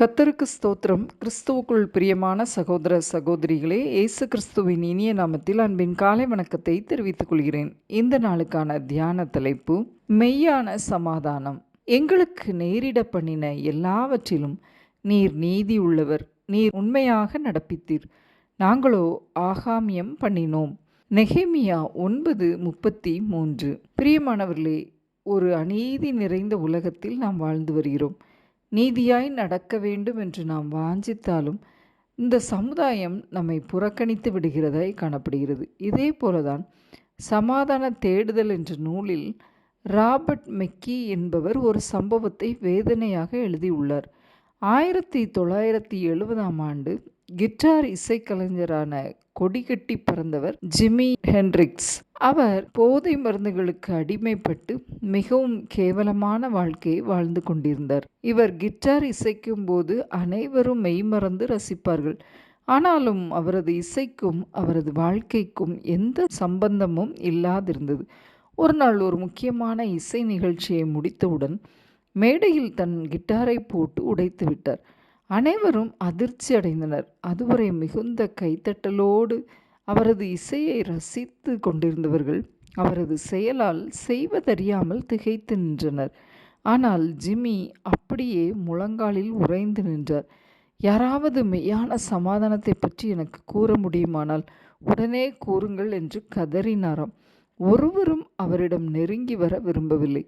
கத்தருக்கு ஸ்தோத்திரம். கிறிஸ்துவுக்குள் பிரியமான சகோதர சகோதரிகளே இயேசு கிறிஸ்துவின் இனிய நாமத்தில் அன்பின் காலை வணக்கத்தை தெரிவித்துக் கொள்கிறேன். இந்த நாளுக்கான தியான தலைப்பு மெய்யான சமாதானம். எங்களுக்கு நேரிட பண்ணின எல்லாவற்றிலும் நீர் நீதி உள்ளவர் நீர் உண்மையாக நடப்பித்தீர். நாங்களோ ஆகாமியம் பண்ணினோம். நெஹேமியா ஒன்பது முப்பத்தி மூன்று. பிரியமானவர்களே ஒரு அநீதி நிறைந்த உலகத்தில் நாம் வாழ்ந்து வருகிறோம். நீதியாய் நடக்க வேண்டும் என்று நாம் வாஞ்சித்தாலும் இந்த சமுதாயம் நம்மை புறக்கணித்து விடுகிறதாய் காணப்படுகிறது. இதே போலதான் சமாதான தேடுதல் என்ற நூலில் ராபர்ட் மெக்கி என்பவர் ஒரு சம்பவத்தை வேதனையாக எழுதியுள்ளார். ஆயிரத்தி தொள்ளாயிரத்தி எழுபதாம் ஆண்டு கிட்டார் இசைக்கலைஞரான கொடிகட்டி பிறந்தவர் ஜிம்மி ஹென்ரிக்ஸ். அவர் போதை மருந்துகளுக்கு அடிமைப்பட்டு மிகவும் கேவலமான வாழ்க்கையை வாழ்ந்து கொண்டிருந்தார். இவர் கிட்டார் இசைக்கும் போது அனைவரும் மெய்மறந்து ரசிப்பார்கள். ஆனாலும் அவரது இசைக்கும் அவரது வாழ்க்கைக்கும் எந்த சம்பந்தமும் இல்லாதிருந்தது. ஒரு நாள் ஒரு முக்கியமான இசை நிகழ்ச்சியை முடித்தவுடன் மேடையில் தன் கிட்டாரை போட்டு உடைத்து விட்டார். அனைவரும் அதிர்ச்சி அடைந்தனர் அதுவரை மிகுந்த கைத்தட்டலோடு அவரது இசையை ரசித்து கொண்டிருந்தவர்கள் அவரது செயலால் செய்வதறியாமல் திகைத்து நின்றனர். ஆனால் ஜிம்மி அப்படியே முழங்காலில் உறைந்து நின்றார். யாராவது மெய்யான சமாதானத்தை பற்றி எனக்கு கூற முடியுமானால் உடனே கூறுங்கள் என்று கதறினாராம். ஒருவரும் அவரிடம் நெருங்கி வர விரும்பவில்லை.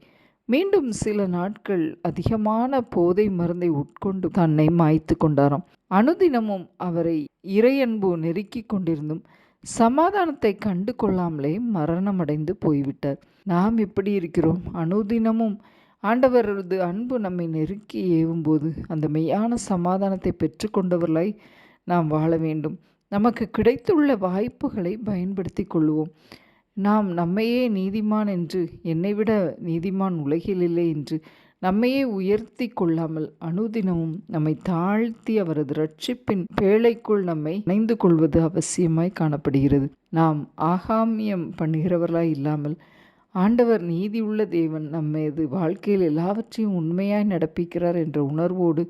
மீண்டும் சில நாட்கள் அதிகமான போதை மருந்தை உட்கொண்டு தன்னை மாய்த்து கொண்டாராம். அனுதினமும் அவரை இறையன்பு நெருக்கி கொண்டிருந்தும் சமாதானத்தை கண்டு கொள்ளாமலே மரணமடைந்து போய்விட்டார். நாம் எப்படி இருக்கிறோம்? அனுதினமும் ஆண்டவரது அன்பு நம்மை நெருக்கி ஏவும்போது அந்த மெய்யான சமாதானத்தை பெற்றுக்கொண்டவர்களாய் நாம் வாழ வேண்டும். நமக்கு கிடைத்துள்ள வாய்ப்புகளை பயன்படுத்தி கொள்வோம். நாம் நம்மையே நீதிமான் என்று என்னை விட நீதிமான் உலகில் இல்லை என்று நம்மையே உயர்த்தி கொள்ளாமல் அனுதினமும் நம்மை தாழ்த்தி அவரது ரட்சிப்பின் பேழைக்குள் நம்மை இணைந்து கொள்வது அவசியமாய் காணப்படுகிறது. நாம் ஆகாமியம் பண்ணுகிறவர்களாய் இல்லாமல் ஆண்டவர் உள்ள தேவன் நம்மது வாழ்க்கையில் எல்லாவற்றையும் உண்மையாய் நடப்பிக்கிறார் என்ற உணர்வோடு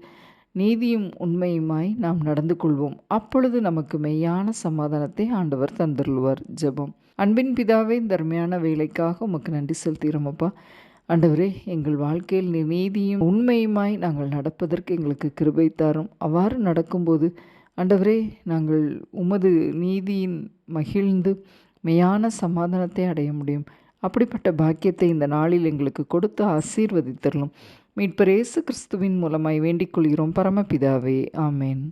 நீதியும் உண்மையுமாய் நாம் நடந்து கொள்வோம். அப்பொழுது நமக்கு மெய்யான சமாதானத்தை ஆண்டவர் தந்துள்ளுவார் ஜெபம். அன்பின் பிதாவே தர்மையான வேலைக்காக உமக்கு நன்றி செலுத்துகிறோமப்பா ஆண்டவரே எங்கள் வாழ்க்கையில் நீதியும் உண்மையுமாய் நாங்கள் நடப்பதற்கு எங்களுக்கு கிருபை தாரும். அவ்வாறு நடக்கும்போது ஆண்டவரே நாங்கள் உமது நீதியின் மகிழ்ந்து மெய்யான சமாதானத்தை அடைய முடியும். அப்படிப்பட்ட பாக்கியத்தை இந்த நாளில் எங்களுக்கு கொடுத்து ஆசீர்வதித்தரலும். மீட்பர் இயேசு கிறிஸ்துவின் மூலமாய் வேண்டிக் கொள்கிறோம். பரமபிதாவே ஆமேன்.